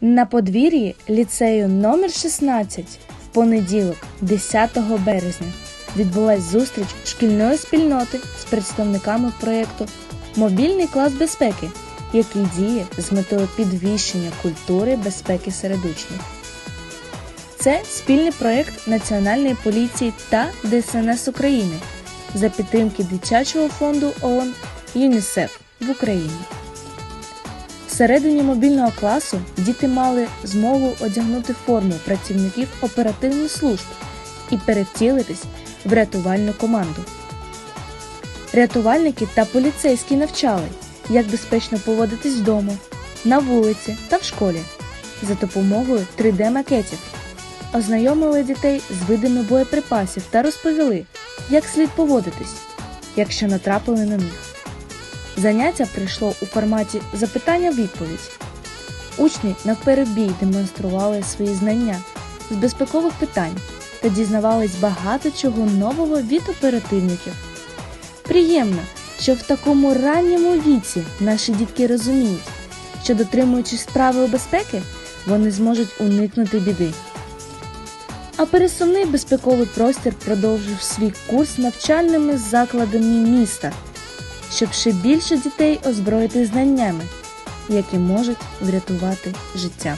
На подвір'ї ліцею номер 16 в понеділок, 10 березня, відбулась зустріч шкільної спільноти з представниками проєкту Мобільний клас безпеки, який діє з метою підвищення культури безпеки серед учнів. Це спільний проєкт Національної поліції та ДСНС України за підтримки дитячого фонду ООН ЮНІСЕФ в Україні. Всередині мобільного класу діти мали змогу одягнути форму працівників оперативних служб і перевтілитись в рятувальну команду. Рятувальники та поліцейські навчали, як безпечно поводитись вдома, на вулиці та в школі за допомогою 3D-макетів. Ознайомили дітей з видами боєприпасів та розповіли, як слід поводитись, якщо натрапили на них. Заняття прийшло у форматі запитання-відповідь. Учні навперебій демонстрували свої знання з безпекових питань та дізнавались багато чого нового від оперативників. Приємно, що в такому ранньому віці наші дітки розуміють, що дотримуючись правил безпеки, вони зможуть уникнути біди. А пересувний безпековий простір продовжив свій курс навчальними закладами міста, щоб ще більше дітей озброїти знаннями, які можуть врятувати життя.